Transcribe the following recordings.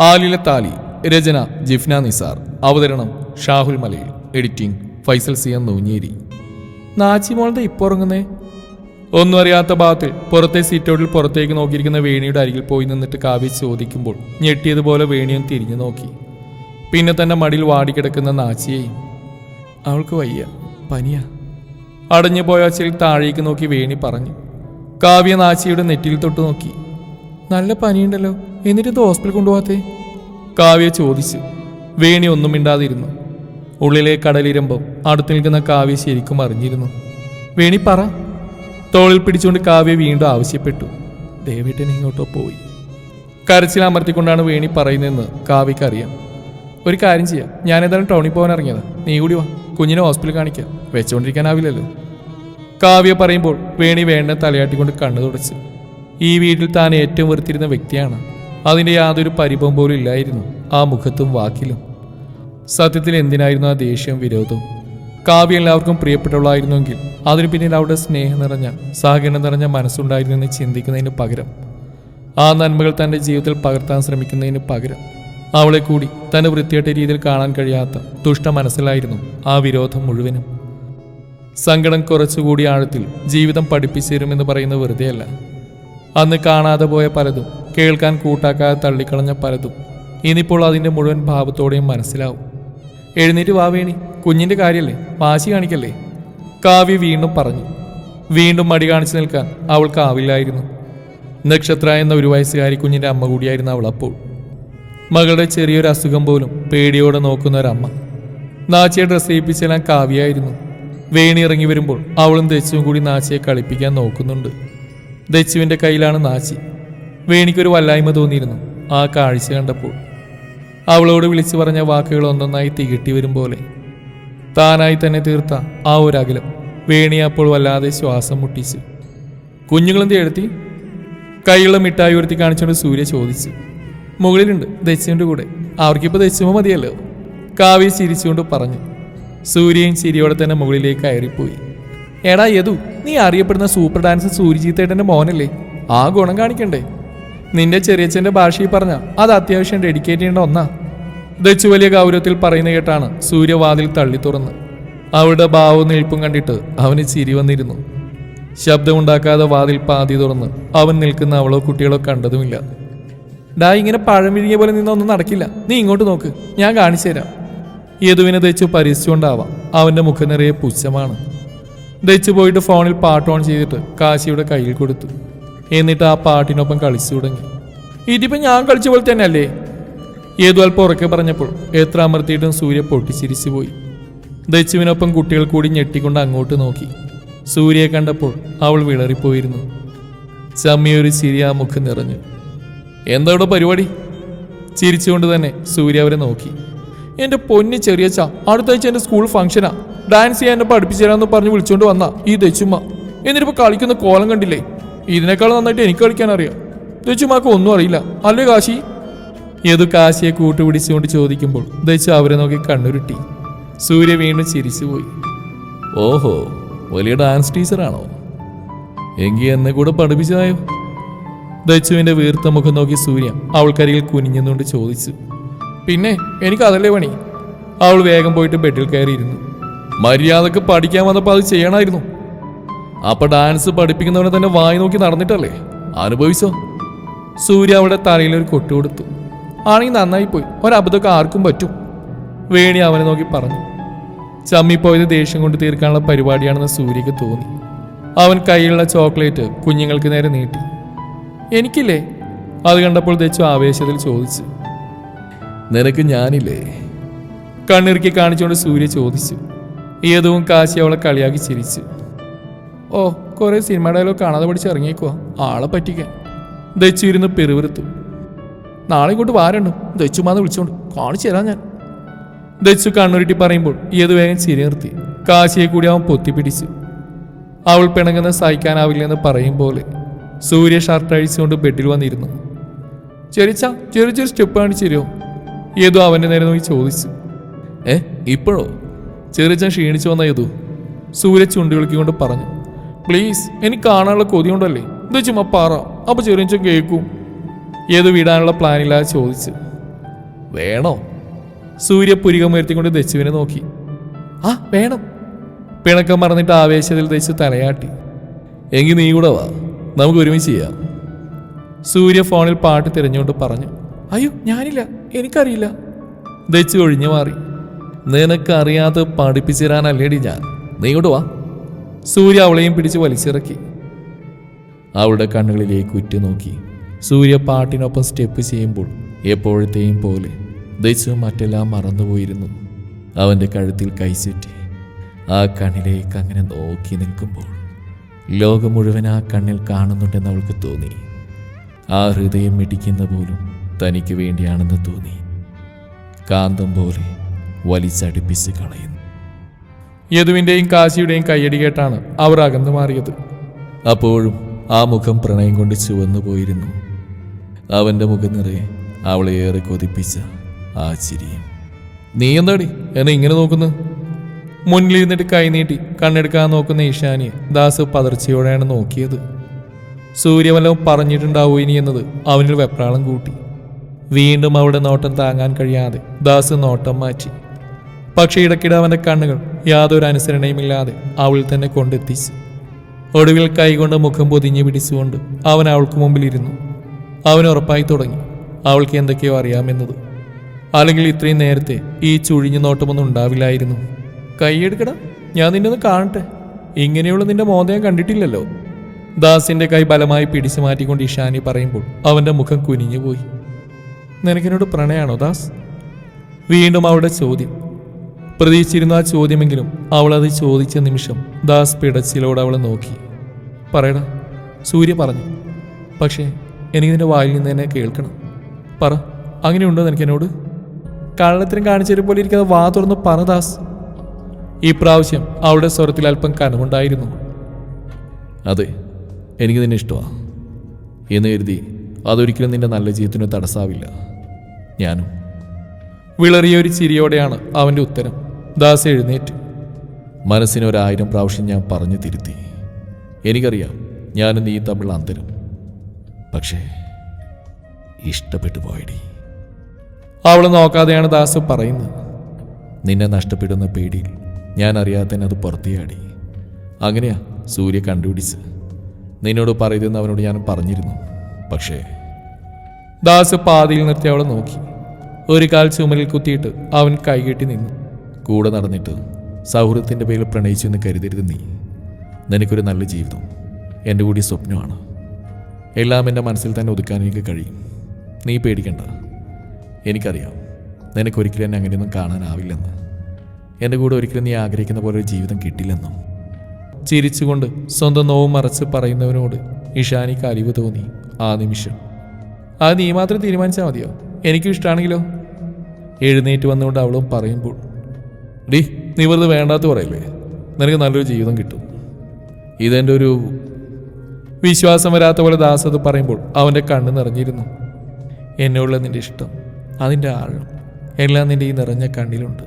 ആലിലെ താലി രചന ജിഫ്ന നിസാർ. അവതരണം Shahul Malayil. Editing Faisal C M Nooncheri നാച്ചിമോളത്തെ ഇപ്പോൾ ഉറങ്ങുന്നേ? ഒന്നും അറിയാത്ത ഭാഗത്തിൽ പുറത്തെ സീറ്റോട്ടിൽ പുറത്തേക്ക് നോക്കിയിരിക്കുന്ന വേണിയുടെ അരികിൽ പോയി നിന്നിട്ട് കാവ്യ ചോദിക്കുമ്പോൾ ഞെട്ടിയതുപോലെ വേണിയും തിരിഞ്ഞു നോക്കി. പിന്നെ തന്നെ മടിയിൽ വാടിക്കിടക്കുന്ന നാച്ചിയെയും അവൾക്ക് വയ്യ പനിയ. അടഞ്ഞു പോയ താഴേക്ക് നോക്കി വേണി പറഞ്ഞു. കാവ്യ നാച്ചിയുടെ നെറ്റിയിൽ തൊട്ട് നോക്കി. നല്ല പനിയുണ്ടല്ലോ. എന്നിട്ട് ഇത് ഹോസ്പിറ്റൽ കൊണ്ടുപോകാത്തേ? കാവ്യ ചോദിച്ചു. വേണി ഒന്നും മിണ്ടാതിരുന്നു. ഉള്ളിലെ കടലിരമ്പം അടുത്ത് നിൽക്കുന്ന കാവ്യ ശരിക്കും അറിഞ്ഞിരുന്നു. വേണി പറ. തോളിൽ പിടിച്ചുകൊണ്ട് കാവ്യ വീണ്ടും ആവശ്യപ്പെട്ടു. ദേവേട്ടൻ ഇങ്ങോട്ടോ പോയി. കരച്ചിൽ അമർത്തിക്കൊണ്ടാണ് വേണി പറയുന്നതെന്ന് കാവ്യക്ക് അറിയാം ഒരു കാര്യം ചെയ്യാം. ഞാൻ ഏതായാലും ടൗണിൽ പോകാൻ ഇറങ്ങിയതാ. നീ കൂടി വാ. കുഞ്ഞിനെ ഹോസ്പിറ്റലിൽ കാണിക്കാം. വെച്ചുകൊണ്ടിരിക്കാനാവില്ലല്ലോ കാവ്യ പറയുമ്പോൾ വേണി വേണ്ട തലയാട്ടിക്കൊണ്ട് കണ്ണു തുടച്ചു. ഈ വീട്ടിൽ താൻ ഏറ്റവും വെറുത്തിരുന്ന വ്യക്തിയാണ്. അതിന്റെ യാതൊരു പരിഭവം പോലും ഇല്ലായിരുന്നു ആ മുഖത്തും വാക്കിലും. സത്യത്തിൽ എന്തിനായിരുന്നു ആ ദേഷ്യവും വിരോധവും കാവ്യ എല്ലാവർക്കും പ്രിയപ്പെട്ടവളായിരുന്നെങ്കിൽ അതിനു പിന്നിൽ അവിടെ സ്നേഹം നിറഞ്ഞ സഹകരണം നിറഞ്ഞ മനസ്സുണ്ടായിരുന്നു എന്ന് ചിന്തിക്കുന്നതിന് പകരം ആ നന്മകൾ തന്റെ ജീവിതത്തിൽ പകർത്താൻ ശ്രമിക്കുന്നതിന് പകരം അവളെ കൂടി തന്റെ വൃത്തിയായിട്ട രീതിയിൽ കാണാൻ കഴിയാത്ത ദുഷ്ട മനസ്സിലായിരുന്നു ആ വിരോധം മുഴുവനും. സങ്കടം കുറച്ചുകൂടി ആഴത്തിൽ ജീവിതം പഠിപ്പിച്ചു തരുമെന്ന് പറയുന്ന വെറുതെയല്ല. അന്ന് കാണാതെ പോയ പലതും കേൾക്കാൻ കൂട്ടാക്കാതെ തള്ളിക്കളഞ്ഞ പലതും ഇനിയിപ്പോൾ അതിന്റെ മുഴുവൻ ഭാവത്തോടെയും മനസ്സിലാവും. എഴുന്നേറ്റ് വാവേണി കുഞ്ഞിന്റെ കാര്യമല്ലേ വാശി കാണിക്കല്ലേ? കാവ്യ വീണ്ടും പറഞ്ഞു. വീണ്ടും മടി കാണിച്ചു നിൽക്കാൻ അവൾക്കാവില്ലായിരുന്നു നക്ഷത്ര എന്ന ഒരു വയസ്സുകാരി കുഞ്ഞിന്റെ അമ്മ കൂടിയായിരുന്നു അവൾ അപ്പോൾ. മകളുടെ ചെറിയൊരു അസുഖം പോലും പേടിയോടെ നോക്കുന്ന ഒരമ്മ നാച്ചിയെ ഡ്രസ് ചെയ്യിപ്പിച്ചെല്ലാം കാവ്യായിരുന്നു വേണി ഇറങ്ങി വരുമ്പോൾ അവളും തെച്ചും കൂടി നാച്ചിയെ കളിപ്പിക്കാൻ നോക്കുന്നുണ്ട്. ദച്ചുവിന്റെ കയ്യിലാണ് നാശി വേണിക്കൊരു വല്ലായ്മ തോന്നിയിരുന്നു ആ കാഴ്ച കണ്ടപ്പോൾ. അവളോട് വിളിച്ചു പറഞ്ഞ വാക്കുകൾ ഒന്നൊന്നായി തികട്ടി വരും പോലെ. താനായി തന്നെ തീർത്ത ആ ഒരു അകലം വേണി അപ്പോൾ വല്ലാതെ ശ്വാസം മുട്ടിച്ചു. കുഞ്ഞുങ്ങളെന്ത് എഴുത്തി? കൈയുള്ള മിഠായി ഉയർത്തി കാണിച്ചുകൊണ്ട് സൂര്യ ചോദിച്ചു. മുകളിലുണ്ട് ദച്ചുവിന്റെ കൂടെ. അവർക്കിപ്പോൾ ദച്ചുമ മതിയല്ലോ. കാവ്യ ചിരിച്ചുകൊണ്ട് പറഞ്ഞു. സൂര്യൻ ചിരിയോടെ തന്നെ മുകളിലേക്ക് കയറിപ്പോയി. എടാ യദു നീ അറിയപ്പെടുന്ന സൂപ്പർ ഡാൻസർ സൂര്യജിത്തേട്ടന്റെ മോനല്ലേ? ആ ഗുണം കാണിക്കണ്ടേ? നിന്റെ ചെറിയച്ഛന്റെ ഭാഷയിൽ പറഞ്ഞ അത് അത്യാവശ്യം ഡെഡിക്കേറ്റ് ചെയ്യേണ്ട ഒന്നാ. ദച്ചു വലിയ ഗൗരവത്തിൽ പറയുന്ന കേട്ടാണ് സൂര്യവാതിൽ തള്ളി തുറന്ന്. അവളുടെ ഭാവവും നിൽപ്പും കണ്ടിട്ട് അവന് ചിരി വന്നിരുന്നു. ശബ്ദമുണ്ടാക്കാതെ വാതിൽ പാതി തുറന്ന് അവൻ നിൽക്കുന്ന അവളോ കുട്ടികളോ കണ്ടതുമില്ല. ഡാ ഇങ്ങനെ പഴം വിഴുങ്ങിയ പോലെ നിന്നൊന്നും നടക്കില്ല. നീ ഇങ്ങോട്ട് നോക്ക്. ഞാൻ കാണിച്ചു തരാം യദുവിനെ ദച്ചു പരിശിച്ചുകൊണ്ടാവാം അവന്റെ മുഖം നിറയെ പുച്ഛമാണ്. ദച്ചു പോയിട്ട് ഫോണിൽ പാട്ട് ഓൺ ചെയ്തിട്ട് കാശിയുടെ കയ്യിൽ കൊടുത്തു. എന്നിട്ട് ആ പാട്ടിനൊപ്പം കളിച്ചു തുടങ്ങി. ഇതിപ്പോ ഞാൻ കളിച്ച പോലെ തന്നെ അല്ലേ ഏതു അല്പം ഉറക്കെ പറഞ്ഞപ്പോൾ എത്ര അമർത്തിയിട്ടും സൂര്യ പൊട്ടിച്ചിരിച്ചു പോയി. ദച്ചുവിനൊപ്പം കുട്ടികൾ കൂടി ഞെട്ടിക്കൊണ്ട് അങ്ങോട്ട് നോക്കി. സൂര്യയെ കണ്ടപ്പോൾ അവൾ വിളറിപ്പോയിരുന്നു. ചമ്മിയൊരു ചിരി ആ മുഖം നിറഞ്ഞു. എന്താ പരിപാടി? ചിരിച്ചുകൊണ്ട് തന്നെ സൂര്യ അവരെ നോക്കി. എന്റെ പൊന്നി ചെറിയച്ച അടുത്താഴ്ച എന്റെ സ്കൂൾ ഫംഗ്ഷനാ. ഡാൻസ് ചെയ്യാൻ എന്നെ പഠിപ്പിച്ചു പറഞ്ഞ് വിളിച്ചോണ്ട് വന്ന ഈ ദച്ചുമ്മ. എന്നിട്ടിപ്പോ കളിക്കുന്ന കോലം കണ്ടില്ലേ? ഇതിനേക്കാൾ നന്നായിട്ട് എനിക്ക് കളിക്കാൻ അറിയാം. ദച്ചുമാക്ക് ഒന്നും അറിയില്ല. അല്ലേ കാശി? ഏതു കാശിയെ കൂട്ടുപിടിച്ചുകൊണ്ട് ചോദിക്കുമ്പോൾ ദച്ചു അവരെ നോക്കി കണ്ണുരുട്ടി. സൂര്യ വീണ്ടും ചിരിച്ചുപോയി. ഓഹോ വലിയ ഡാൻസ് ടീച്ചറാണോ? എങ്കിൽ എന്നെ കൂടെ പഠിപ്പിച്ചതായോ? ദച്ചുവിന്റെ വീർത്ത മുഖം നോക്കി സൂര്യ അവൾക്കരികിൽ കുനിഞ്ഞുകൊണ്ട് ചോദിച്ചു. പിന്നെ എനിക്ക് അതല്ലേ പണി? അവൾ വേഗം പോയിട്ട് ബെഡിൽ കയറിയിരുന്നു. മര്യാദയ്ക്ക് പഠിക്കാൻ വന്നപ്പോൾ അത് ചെയ്യണമായിരുന്നു അപ്പൊ ഡാൻസ് പഠിപ്പിക്കുന്നവനെ തന്നെ വായി നോക്കി നടന്നിട്ടല്ലേ? അനുഭവിച്ചോ? സൂര്യ അവിടെ തലയിൽ ഒരു കൊട്ടി കൊടുത്തു. ആണെങ്കിൽ നന്നായി പോയി. ഒരബദ്ധമൊക്കെ ആർക്കും പറ്റും. വേണി അവനെ നോക്കി പറഞ്ഞു. ചമ്മി ചമ്മിപ്പോയത് ദേഷ്യം കൊണ്ട് തീർക്കാനുള്ള പരിപാടിയാണെന്ന് സൂര്യക്ക് തോന്നി. അവൻ കയ്യിലുള്ള ചോക്ലേറ്റ് കുഞ്ഞുങ്ങൾക്ക് നേരെ നീട്ടി. എനിക്കില്ലേ? അത് കണ്ടപ്പോൾ ദച്ചു ആവേശത്തിൽ ചോദിച്ചു. നിനക്ക് ഞാനില്ലേ? കണ്ണിറുക്കി കാണിച്ചുകൊണ്ട് സൂര്യ ചോദിച്ചു. ഏതവും കാശി അവളെ കളിയാക്കി ചിരിച്ച്. ഓ കുറെ സിനിമ ഡയലോഗ് കാണാതെ പഠിച്ച് ഇറങ്ങിയേക്കുവാ. ആളെ പറ്റിക്കാൻ. ദച്ചു ഇരുന്ന് പെരുവിറുത്തു. നാളെ ഇങ്ങോട്ട് വാരണ്ടു ദച്ചുമാന്ന് വിളിച്ചോണ്ട് കാണിച്ചു തരാം ഞാൻ. ദച്ചു കണ്ണുരുട്ടി പറയുമ്പോൾ ഏത് വേഗം ചിരി നിർത്തി. കാശിയെ കൂടി അവൻ പൊത്തിപ്പിടിച്ചു അവൾ പിണങ്ങുന്ന സഹിക്കാനാവില്ലെന്ന് പറയും പോലെ സൂര്യ ഷർട്ട് അഴിച്ചുകൊണ്ട് ബെഡിൽ വന്നിരുന്നു. ചെറിച്ച ചെറിയ ചെറിയ സ്റ്റെപ്പ് കാണിച്ചു തരുമോ? ഏതോ അവന്റെ നേരെ നോക്കി ചോദിച്ചു. ഏ ഇപ്പോഴോ? ചെറിയച്ചൻ ക്ഷീണിച്ചു വന്ന ഏതു സൂര്യ ചുണ്ടി വിളിക്കൊണ്ട് പറഞ്ഞു പ്ലീസ് എനിക്ക് കാണാനുള്ള കൊതി കൊണ്ടല്ലേ ഇത് ചുമ്മാ പാറ അപ്പൊ ചെറിയച്ചൻ കേൾക്കും. ഏത് വിടാനുള്ള പ്ലാനില്ല ചോദിച്ചു. വേണോ? സൂര്യ പുരികമുയർത്തിക്കൊണ്ട് ദച്ചുവിനെ നോക്കി. ആ വേണം. പിണക്കം മറന്നിട്ട് ആവേശത്തിൽ ദച്ചു തലയാട്ടി. എങ്കിൽ നീ കൂടെ വാ നമുക്ക് ഒരുമിച്ച് ചെയ്യാം. സൂര്യ ഫോണിൽ പാട്ട് തിരഞ്ഞുകൊണ്ട് പറഞ്ഞു അയ്യോ ഞാനില്ല എനിക്കറിയില്ല. ദച്ചു ഒഴിഞ്ഞു മാറി. നിനക്കറിയാതെ പഠിപ്പിച്ചു തരാനല്ലേടി ഞാൻ. നീ വാ. സൂര്യ അവളെയും പിടിച്ച് വലിച്ചിറക്കി. അവളുടെ കണ്ണുകളിലേക്ക് ഉറ്റുനോക്കി സൂര്യ പാട്ടിനൊപ്പം സ്റ്റെപ്പ് ചെയ്യുമ്പോൾ എപ്പോഴത്തെയും പോലെ ദശു മറ്റെല്ലാം മറന്നുപോയിരുന്നു. അവന്റെ കഴുത്തിൽ കൈച്ചുറ്റി ആ കണ്ണിലേക്ക് അങ്ങനെ നോക്കി നിൽക്കുമ്പോൾ ലോകം മുഴുവൻ ആ കണ്ണിൽ കാണുന്നുണ്ടെന്ന് അവൾക്ക് തോന്നി. ആ ഹൃദയം മിടിക്കുന്ന പോലും തനിക്ക് വേണ്ടിയാണെന്ന് തോന്നി. കാന്തം പോലെ വലിച്ചടുപ്പിച്ച് കളയുന്നു യദുവിന്റെയും കാശിയുടെയും കയ്യടി കേട്ടാണ് അവർ അകന്നു മാറിയത്. അപ്പോഴും ആ മുഖം പ്രണയം കൊണ്ട് ചുവന്നു പോയിരുന്നു. അവന്റെ മുഖം നിറയെ അവളെ ഏറെ കൊതിപ്പിച്ച ആ ചിരിയും. നീ എന്താടി എന്നെ ഇങ്ങനെ നോക്കുന്നു? മുന്നിലിരുന്നിട്ട് കൈനീട്ടി കണ്ണെടുക്കാൻ നോക്കുന്ന ഈശാനിയെ ദാസ് പതർച്ചയോടെയാണ് നോക്കിയത്. സൂര്യവല്ലവും പറഞ്ഞിട്ടുണ്ടാവൂ ഇനി എന്നത് അവനിൽ വെപ്രാളം കൂട്ടി. വീണ്ടും അവളുടെ നോട്ടം താങ്ങാൻ കഴിയാതെ ദാസ് നോട്ടം മാറ്റി. പക്ഷേ ഇടയ്ക്കിടെ അവന്റെ കണ്ണുകൾ യാതൊരു അനുസരണയുമില്ലാതെ അവൾ തന്നെ കൊണ്ടെത്തിച്ചു ഒടുവിൽ കൈകൊണ്ട് മുഖം പൊതിഞ്ഞു പിടിച്ചുകൊണ്ട് അവൻ അവൾക്ക് മുമ്പിലിരുന്നു അവൻ ഉറപ്പായി തുടങ്ങി. അവൾക്ക് എന്തൊക്കെയോ അറിയാമെന്നത് അല്ലെങ്കിൽ ഇത്രയും നേരത്തെ ഈ ചുഴിഞ്ഞു നോട്ടമൊന്നും ഉണ്ടാവില്ലായിരുന്നു. കൈയെടുക്കട ഞാൻ നിന്നെ ഒന്ന് കാണട്ടെ. ഇങ്ങനെയുള്ള നിന്റെ മോദയം കണ്ടിട്ടില്ലല്ലോ. ദാസിന്റെ കൈ ബലമായി പിടിച്ചു മാറ്റിക്കൊണ്ട് ഇഷാനി പറയുമ്പോൾ അവന്റെ മുഖം കുനിഞ്ഞുപോയി. നിനക്കിനോട് പ്രണയാണോ ദാസ്? വീണ്ടും അവളുടെ ചോദ്യം പ്രതീക്ഷിച്ചിരുന്ന ആ ചോദ്യമെങ്കിലും അവൾ അത് ചോദിച്ച നിമിഷം ദാസ് പിടച്ചിലോട് അവളെ നോക്കി. പറയടാ സൂര്യ പറഞ്ഞു. പക്ഷേ എനിക്ക് നിന്റെ വായിൽ നിന്ന് തന്നെ കേൾക്കണം. പറ അങ്ങനെയുണ്ടോ നിനക്കെന്നോട്? കള്ളത്തിനും കാണിച്ചത് പോലെ ഇരിക്കുന്ന വാ തുറന്ന് പറ ദാസ്. ഈ പ്രാവശ്യം അവളുടെ സ്വരത്തിൽ അല്പം കനമുണ്ടായിരുന്നു. അതെ എനിക്ക് നിന്നെ ഇഷ്ടമാണ് എന്ന് കരുതി അതൊരിക്കലും നിന്റെ നല്ല ജീവിതത്തിന് തടസ്സാവില്ല ഞാനും. വിളറിയ ഒരു ചിരിയോടെയാണ് അവന്റെ ഉത്തരം. ദാസ് എഴുന്നേറ്റു. മനസ്സിന് ഒരായിരം പ്രാവശ്യം ഞാൻ പറഞ്ഞു തിരുത്തി. എനിക്കറിയാം ഞാനും നീ തമ്മിൽ അന്തരം. പക്ഷേ ഇഷ്ടപ്പെട്ടു പോയടി. അവൾ നോക്കാതെയാണ് ദാസ് പറയുന്നത്. നിന്നെ നഷ്ടപ്പെടുന്ന പേടിയിൽ ഞാൻ അറിയാതെ തന്നെ അത് പുറത്തിയാടി. അങ്ങനെയാ സൂര്യ കണ്ടുപിടിച്ച്. നിന്നോട് പറയുതെന്ന് അവനോട് ഞാൻ പറഞ്ഞിരുന്നു. പക്ഷേ ദാസ് പാതിയിൽ നിർത്തി അവളെ നോക്കി. ഒരു കാൽ ചുമലിൽ കുത്തിയിട്ട് അവൻ കൈകെട്ടി നിന്നു. കൂടെ നടന്നിട്ട് സൗഹൃദത്തിന്റെ പേരിൽ പ്രണയിച്ചു എന്ന് കരുതരുത് നീ. നിനക്കൊരു നല്ല ജീവിതം. എന്റെ കൂടി സ്വപ്നമാണ്. എല്ലാം എന്റെ മനസ്സിൽ തന്നെ ഒതുക്കാൻ എനിക്ക് കഴിയും. നീ പേടിക്കണ്ട. എനിക്കറിയാം നിനക്കൊരിക്കലും എന്നെ അങ്ങനെയൊന്നും കാണാനാവില്ലെന്ന്. എന്റെ കൂടെ ഒരിക്കലും നീ ആഗ്രഹിക്കുന്ന പോലെ ഒരു ജീവിതം കിട്ടില്ലെന്നും. ചിരിച്ചുകൊണ്ട് സ്വന്തം നോവ് മറച്ച് പറയുന്നവനോട് ഇഷാനിക്ക് അലിവ് തോന്നി ആ നിമിഷം. അത് നീ മാത്രം തീരുമാനിച്ചാൽ മതിയോ? എനിക്കും ഇഷ്ടമാണെങ്കിലോ എഴുന്നേറ്റ് വന്നുകൊണ്ട് അവളും പറയുമ്പോൾ ഡി നീ വെറുതെ വേണ്ടാത്ത പറയില്ലേ? നിനക്ക് നല്ലൊരു ജീവിതം കിട്ടും. ഇതെന്റെ ഒരു വിശ്വാസം വരാത്ത പോലെ ദാസ് അത് പറയുമ്പോൾ അവന്റെ കണ്ണ് നിറഞ്ഞിരുന്നു. എന്നോടുള്ള നിന്റെ ഇഷ്ടം അതിന്റെ ആഴം എല്ലാം നിന്റെ ഈ നിറഞ്ഞ കണ്ണിലുണ്ട്.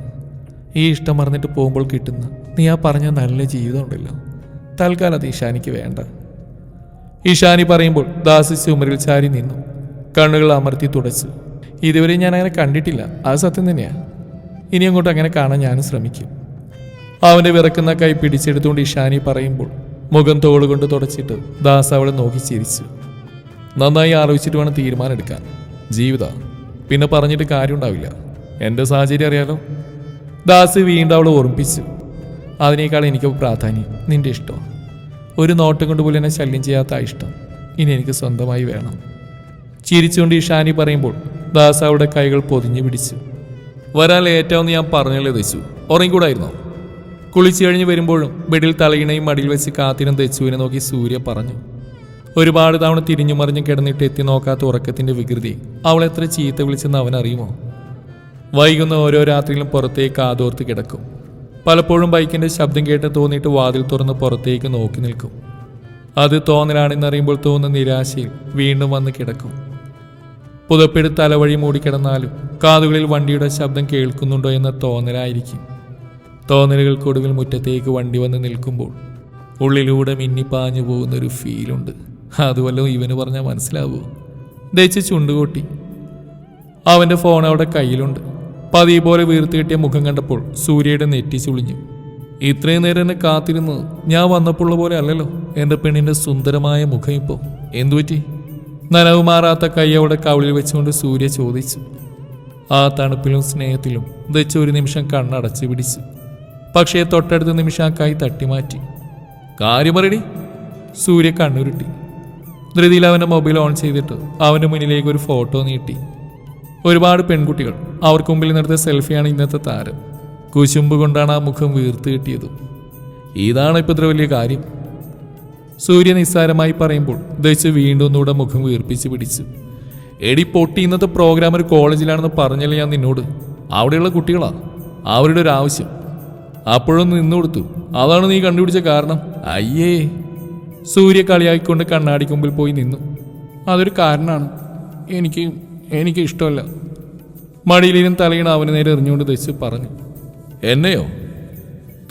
ഈ ഇഷ്ടം മറന്നിട്ട് പോകുമ്പോൾ കിട്ടുന്ന നീ ആ പറഞ്ഞ നല്ല ജീവിതം ഉണ്ടല്ലോ. തൽക്കാലം അത് ഈശാനിക്ക് വേണ്ട. ഈശാനി പറയുമ്പോൾ ദാസ് ചുമരിൽ ചാരി നിന്നു. കണ്ണുകൾ അമർത്തി തുടച്ചു. ഇതുവരെ ഞാൻ അങ്ങനെ കണ്ടിട്ടില്ല. അത് സത്യം തന്നെയാ. ഇനി അങ്ങോട്ട് അങ്ങനെ കാണാൻ ഞാനും ശ്രമിക്കും. അവന്റെ വിറക്കുന്ന കൈ പിടിച്ചെടുത്തുകൊണ്ട് ഇഷാനി പറയുമ്പോൾ മുഖം തോളുകൊണ്ട് തുടച്ചിട്ട് ദാസ് അവളെ നോക്കി ചിരിച്ചു. നന്നായി ആലോചിച്ചിട്ട് വേണം തീരുമാനം എടുക്കാൻ ജീവിത പിന്നെ പറഞ്ഞിട്ട് കാര്യമുണ്ടാവില്ല. എന്റെ സാഹചര്യം അറിയാലോ? ദാസ് വീണ്ടും അവളെ ഓർമ്മിപ്പിച്ചു. അതിനേക്കാൾ എനിക്ക് പ്രാധാന്യം നിന്റെ ഇഷ്ടം. ഒരു നോട്ടം കൊണ്ട് പോലും എന്നെ ശല്യം ചെയ്യാത്ത ഇഷ്ടം ഇനി എനിക്ക് സ്വന്തമായി വേണം. ചിരിച്ചുകൊണ്ട് ഇഷാനി പറയുമ്പോൾ ദാസ് അവളുടെ കൈകൾ പൊതിഞ്ഞു പിടിച്ചു. വരാൻ ലേറ്റാവെന്ന് ഞാൻ പറഞ്ഞല്ലേ ദച്ചു ഉറങ്ങിക്കൂടായിരുന്നോ? കുളിച്ചു കഴിഞ്ഞ് വരുമ്പോഴും ബെഡിൽ തലയിണയും മടിയിൽ വെച്ച് കാത്തിരം ദച്ചുവിനെ നോക്കി സൂര്യ പറഞ്ഞു. ഒരുപാട് തവണ തിരിഞ്ഞു മറിഞ്ഞു കിടന്നിട്ട് എത്തി നോക്കാത്ത ഉറക്കത്തിന്റെ വികൃതി അവൾ എത്ര ചീത്ത വിളിച്ചെന്ന് അവൻ അറിയുമോ? വൈകുന്ന ഓരോ രാത്രിയിലും പുറത്തേക്ക് കാതോർത്ത് കിടക്കും. പലപ്പോഴും ബൈക്കിന്റെ ശബ്ദം കേട്ട് തോന്നിയിട്ട് വാതിൽ തുറന്ന് പുറത്തേക്ക് നോക്കി നിൽക്കും. അത് തോന്നലാണെന്നറിയുമ്പോൾ തോന്നുന്ന നിരാശയിൽ വീണ്ടും വന്ന് കിടക്കും. പുതപ്പിട് തലവഴി മൂടിക്കിടന്നാലും കാതുകളിൽ വണ്ടിയുടെ ശബ്ദം കേൾക്കുന്നുണ്ടോ എന്ന തോന്നലായിരിക്കും. തോന്നലുകൾക്കൊടുവിൽ മുറ്റത്തേക്ക് വണ്ടി വന്ന് നിൽക്കുമ്പോൾ ഉള്ളിലൂടെ മിന്നിപ്പാഞ്ഞു പോകുന്നൊരു ഫീലുണ്ട്. അതുവല്ലോ ഇവന് പറഞ്ഞാൽ മനസ്സിലാവൂ? ദയിച്ച് ചുണ്ടുകൂട്ടി. അവന്റെ ഫോൺ അവിടെ കയ്യിലുണ്ട്. പതിയെ പോലെ വീർത്ത് കിട്ടിയ മുഖം കണ്ടപ്പോൾ സൂര്യയുടെ നെറ്റി ചുളിഞ്ഞു. ഇത്രയും നേരം എന്നെ കാത്തിരുന്നത് ഞാൻ വന്നപ്പോൾ പോലെ അല്ലല്ലോ. എന്റെ പെണ്ണിന്റെ സുന്ദരമായ മുഖം ഇപ്പോൾ എന്തുപറ്റി നനവ് മാറാത്ത കൈ അവിടെ കവിളിൽ വെച്ചുകൊണ്ട് സൂര്യ ചോദിച്ചു. ആ തണുപ്പിലും സ്നേഹത്തിലും ദച്ച് ഒരു നിമിഷം കണ്ണടച്ചു പിടിച്ചു. പക്ഷേ തൊട്ടടുത്ത നിമിഷം ആ കൈ തട്ടിമാറ്റി. കാര്യം പറയടി സൂര്യ കണ്ണുരുട്ടി. ധൃതിയിൽ അവന്റെ മൊബൈൽ ഓൺ ചെയ്തിട്ട് അവന്റെ മുന്നിലേക്ക് ഒരു ഫോട്ടോ നീട്ടി. ഒരുപാട് പെൺകുട്ടികൾ അവർക്ക് മുമ്പിൽ നിർത്തിയ സെൽഫിയാണ് ഇന്നത്തെ താരം. കുശുമ്പ് കൊണ്ടാണ് ആ മുഖം വീർത്ത് കിട്ടിയത്. ഇതാണ് ഇപ്പോൾ ഇത്ര വലിയ കാര്യം. സൂര്യ നിസ്സാരമായി പറയുമ്പോൾ ദശ വീണ്ടും ഒന്നുകൂടെ മുഖം വീർപ്പിച്ച് പിടിച്ചു. എടി പൊട്ടി ഇന്നത്തെ പ്രോഗ്രാം ഒരു കോളേജിലാണെന്ന് പറഞ്ഞല്ലേ ഞാൻ നിന്നോട്? അവിടെയുള്ള കുട്ടികളാ? അവരുടെ ഒരു ആവശ്യം. അപ്പോഴൊന്ന് നിന്നു കൊടുത്തു. അതാണ് നീ കണ്ടുപിടിച്ച കാരണം? അയ്യേ. സൂര്യ കളിയാക്കിക്കൊണ്ട് കണ്ണാടിക്ക് മുമ്പിൽ പോയി നിന്നു. അതൊരു കാരണമാണ്. എനിക്ക് എനിക്ക് ഇഷ്ടമല്ല. മടിയിലിരും തലയിണ അവന് നേരെ എറിഞ്ഞുകൊണ്ട് ദച്ച് പറഞ്ഞു. എന്നെയോ?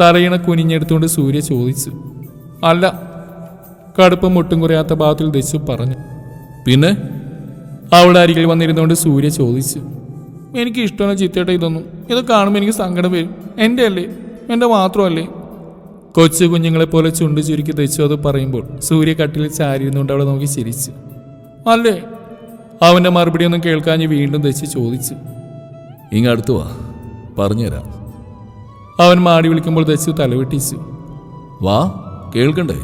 തലയിണ കുനിഞ്ഞെടുത്തുകൊണ്ട് സൂര്യ ചോദിച്ചു. അല്ല കടുപ്പം മുട്ടും കുറയാത്ത ഭാഗത്തിൽ ദശു പറഞ്ഞു. പിന്നെ അവളുടെ അരികിൽ വന്നിരുന്നുകൊണ്ട് സൂര്യ ചോദിച്ചു എനിക്ക് ഇഷ്ടമല്ല ചിത്തേട്ട ഇതൊന്നും. ഇത് കാണുമ്പോൾ എനിക്ക് സങ്കടം വരും. എന്റെ അല്ലേ? എന്റെ മാത്രമല്ലേ? കൊച്ചു കുഞ്ഞുങ്ങളെ പോലെ ചുണ്ടു ചുരുക്കി തെച്ചു അത് പറയുമ്പോൾ സൂര്യ കട്ടിൽ ചാരിയിരുന്നുകൊണ്ട് അവളെ നോക്കി ചിരിച്ചു. അല്ലേ? അവന്റെ മറുപടി ഒന്നും കേൾക്കാഞ്ഞ് വീണ്ടും തെച്ച് ചോദിച്ചു ഇങ്ങടുത്തു വാ. പറഞ്ഞുതരാം. അവൻ മാടി വിളിക്കുമ്പോൾ ദശു തലവെട്ടിച്ചു വാ കേൾക്കണ്ടേ?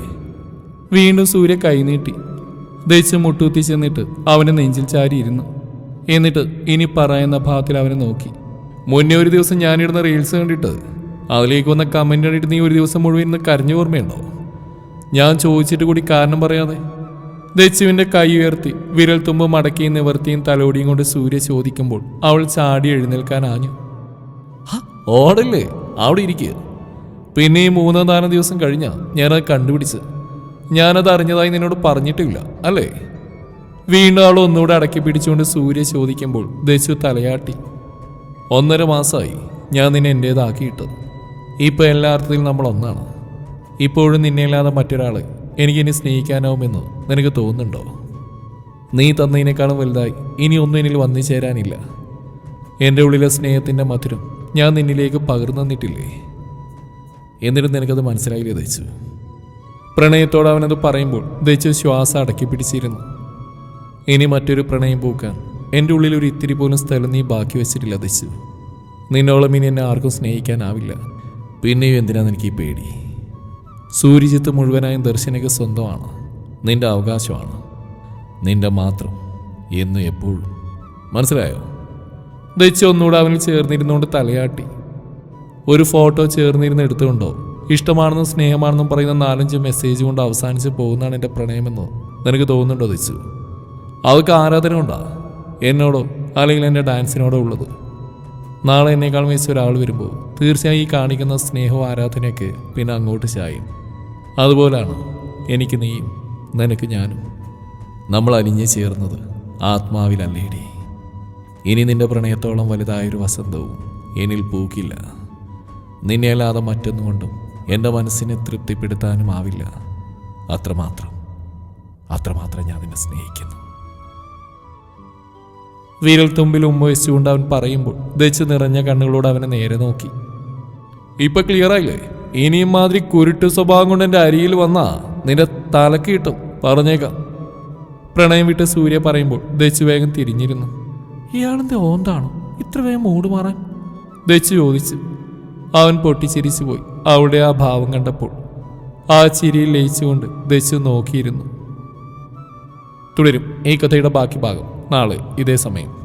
വീണ്ടും സൂര്യ കൈനീട്ടി ദശ മുട്ടൂത്തി ചെന്നിട്ട് അവനെ നെഞ്ചിൽ ചാരിയിരുന്നു. എന്നിട്ട് ഇനി പറയുന്ന ഭാഗത്തിൽ അവനെ നോക്കി. മുന്നേ ഒരു ദിവസം ഞാനിടുന്ന റീൽസ് കണ്ടിട്ട് അതിലേക്ക് വന്ന കമന്റ് കണ്ടിട്ട് നീ ഒരു ദിവസം മുഴുവൻ ഇന്ന് കരഞ്ഞു ഓർമ്മയുണ്ടോ? ഞാൻ ചോദിച്ചിട്ട് കൂടി കാരണം പറയാതെ. ദച്ചുവിന്റെ കൈ ഉയർത്തി വിരൽ തുമ്പ് മടക്കിയും നിവർത്തിയും തലോടിയും കൊണ്ട് സൂര്യ ചോദിക്കുമ്പോൾ അവൾ ചാടി എഴുന്നേൽക്കാൻ ആഞ്ഞു. "ഹ, ഓടല്ലേ? അവിടെ ഇരിക്കുക പിന്നെ ഈ മൂന്നോ നാലോ ദിവസം കഴിഞ്ഞാൽ ഞാനത് കണ്ടുപിടിച്ചത് ഞാനത് അറിഞ്ഞതായി നിന്നോട് പറഞ്ഞിട്ടില്ല അല്ലേ? വീണ്ടും അവൾ ഒന്നുകൂടെ അടക്കി പിടിച്ചുകൊണ്ട് സൂര്യ ചോദിക്കുമ്പോൾ ദശു തലയാട്ടി. ഒന്നര മാസമായി ഞാൻ നിന്നെ എന്റേതാക്കിയിട്ടത് ഇപ്പം എല്ലാ അർത്ഥത്തിലും നമ്മൾ ഒന്നാണ്. ഇപ്പോഴും നിന്നെയല്ലാതെ മറ്റൊരാൾ എനിക്കിനി സ്നേഹിക്കാനാവുമെന്ന് നിനക്ക് തോന്നുന്നുണ്ടോ? നീ തന്നതിനേക്കാളും വലുതായി ഇനി ഒന്നും എന്നിൽ വന്നു ചേരാനില്ല. എന്റെ ഉള്ളിലെ സ്നേഹത്തിന്റെ മധുരം ഞാൻ നിന്നിലേക്ക് പകർന്നു തന്നിട്ടില്ലേ? എന്നിട്ടും നിനക്കത് മനസ്സിലായില്ലേ ദച്ചു പ്രണയത്തോടെ അവനത് പറയുമ്പോൾ ദച്ച് ശ്വാസം അടക്കി പിടിച്ചിരുന്നു. ഇനി മറ്റൊരു പ്രണയം പൂക്കാൻ എന്റെ ഉള്ളിൽ ഒരു ഇത്തിരി പോലും സ്ഥലം നീ ബാക്കി വെച്ചിട്ടില്ല ദച്ചു നിന്നോളം ഇനി എന്നെ ആർക്കും സ്നേഹിക്കാനാവില്ല. പിന്നെയും എന്തിനാണ് എനിക്ക് ഈ പേടി? സൂര്യജിത്ത് മുഴുവനായും ദർശനയ്ക്ക് സ്വന്തമാണ്. നിന്റെ അവകാശമാണ്. നിന്റെ മാത്രം. എന്നും എപ്പോഴും. മനസ്സിലായോ? ദച്ച് ഒന്നുകൂടെ അവനിൽ ചേർന്നിരുന്നുകൊണ്ട് തലയാട്ടി. ഒരു ഫോട്ടോ ചേർന്നിരുന്ന് എടുത്തുകൊണ്ടോ ഇഷ്ടമാണെന്നും സ്നേഹമാണെന്നും പറയുന്ന നാലഞ്ച് മെസ്സേജ് കൊണ്ട് അവസാനിച്ച് പോകുന്നതാണ് എന്റെ പ്രണയമെന്ന് നിനക്ക് തോന്നുന്നുണ്ടോ തിച്ചു അതൊക്കെ ആരാധന കൊണ്ടാ? എന്നോടോ അല്ലെങ്കിൽ എന്റെ ഡാൻസിനോടോ ഉള്ളത്? നാളെ എന്നേക്കാൾ മികച്ച ഒരാൾ വരുമ്പോൾ തീർച്ചയായും ഈ കാണിക്കുന്ന സ്നേഹവും ആരാധനയൊക്കെ പിന്നെ അങ്ങോട്ട് ചായും. അതുപോലാണ് എനിക്ക് നീയും നിനക്ക് ഞാനും നമ്മൾ അലിഞ്ഞു ചേർന്നത് ആത്മാവിലല്ലേടി. ഇനി നിന്റെ പ്രണയത്തോളം വലുതായൊരു വസന്തവും എന്നിൽ പൂക്കില്ല. നിന്നെ അല്ലാതെ മറ്റൊന്നുകൊണ്ടും എന്റെ മനസ്സിനെ തൃപ്തിപ്പെടുത്താനും ആവില്ല. അത്രമാത്രം. അത്രമാത്രം ഞാൻ നിന്നെ സ്നേഹിക്കുന്നു. വിരൽ തുമ്പിൽ ഉമ്മ വെച്ചുകൊണ്ട് അവൻ പറയുമ്പോൾ ദച്ച് നിറഞ്ഞ കണ്ണുകളോട് അവനെ നേരെ നോക്കി. ഇപ്പൊ ക്ലിയർ ആയില്ലേ? ഇനിയും മാതിരി കുരുട്ട് സ്വഭാവം കൊണ്ട് എന്റെ അരിയിൽ വന്നാ നിന്റെ തലക്ക് കിട്ടും. പറഞ്ഞേക്കാം. പ്രണയം വിട്ട് സൂര്യ പറയുമ്പോൾ ദച്ച് വേഗം തിരിഞ്ഞിരുന്നു. ഇയാളെന്ത് ഓന്താണോ? ഇത്ര വേഗം മൂട് മാറാൻ? ദച്ച് ചോദിച്ചു. അവൻ പൊട്ടിച്ചിരിച്ചു പോയി അവളുടെ ആ ഭാവം കണ്ടപ്പോൾ ആ ചിരിയിൽ ലയിച്ചുകൊണ്ട് ദശു നോക്കിയിരുന്നു. തുടരും ഈ കഥയുടെ ബാക്കി ഭാഗം നാളെ ഇതേ സമയം.